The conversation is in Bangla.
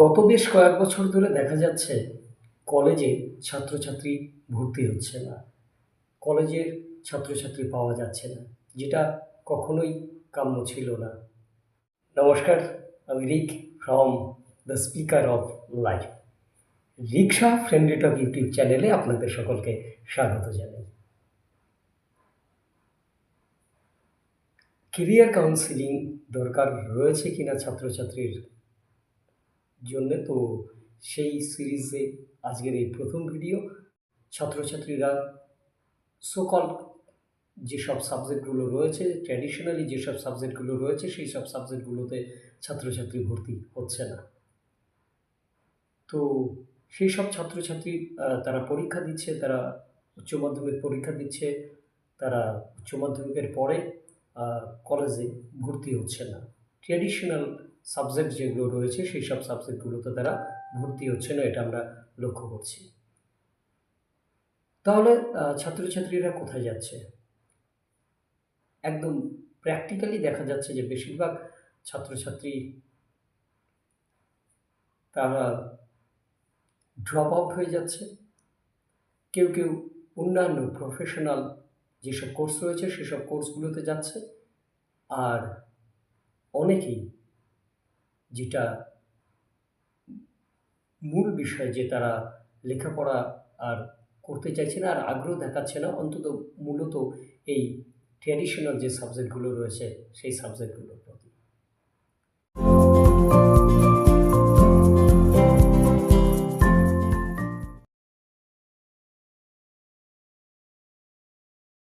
গত বেশ কয়েক বছর ধরে দেখা যাচ্ছে কলেজে ছাত্রছাত্রী ভর্তি হচ্ছে না। কলেজের ছাত্রছাত্রী পাওয়া যাচ্ছে না, যেটা কখনোই কাম্য ছিল না। নমস্কার, আমি Rick from the speaker of life. Rickshaw friendly talk YouTube চ্যানেলে আপনাদের সকলকে স্বাগত জানাই। কেরিয়ার কাউন্সিলিং দরকার রয়েছে কিনা ছাত্রছাত্রীর? জন্য তো সেই সিরিজে আজকের এই প্রথম ভিডিও ছাত্রছাত্রীরা সকল যেসব সাবজেক্টগুলো রয়েছে ট্র্যাডিশনালি যেসব সাবজেক্টগুলো রয়েছে, সেই সব সাবজেক্টগুলোতে ছাত্রছাত্রী ভর্তি হচ্ছে না। তো সেই সব ছাত্রছাত্রী তারা পরীক্ষা দিচ্ছে, তারা উচ্চ মাধ্যমিক পরীক্ষা দিচ্ছে, তারা উচ্চ মাধ্যমিকের পরে কলেজে ভর্তি হচ্ছে না। ট্র্যাডিশনাল সাবজেক্ট যেগুলো রয়েছে, সেই সব সাবজেক্টগুলোতে তারা ভর্তি হচ্ছে না, এটা আমরা লক্ষ্য করছি। তাহলে ছাত্রছাত্রীরা কোথায় যাচ্ছে? একদম প্র্যাকটিক্যালি দেখা যাচ্ছে যে বেশিরভাগ ছাত্রছাত্রী তারা ড্রপ আউট হয়ে যাচ্ছে। কেউ কেউ অন্যান্য প্রফেশনাল যেসব কোর্স রয়েছে, সেসব কোর্সগুলোতে যাচ্ছে। আর অনেকেই যেটা মূল বিষয় যে তারা লেখাপড়া আর করতে চাইছে না, আর আগ্রহ দেখাচ্ছে না, অন্তত মূলত এই ট্র্যাডিশনাল যে সাবজেক্টগুলো রয়েছে, সেই সাবজেক্টগুলোর প্রতি।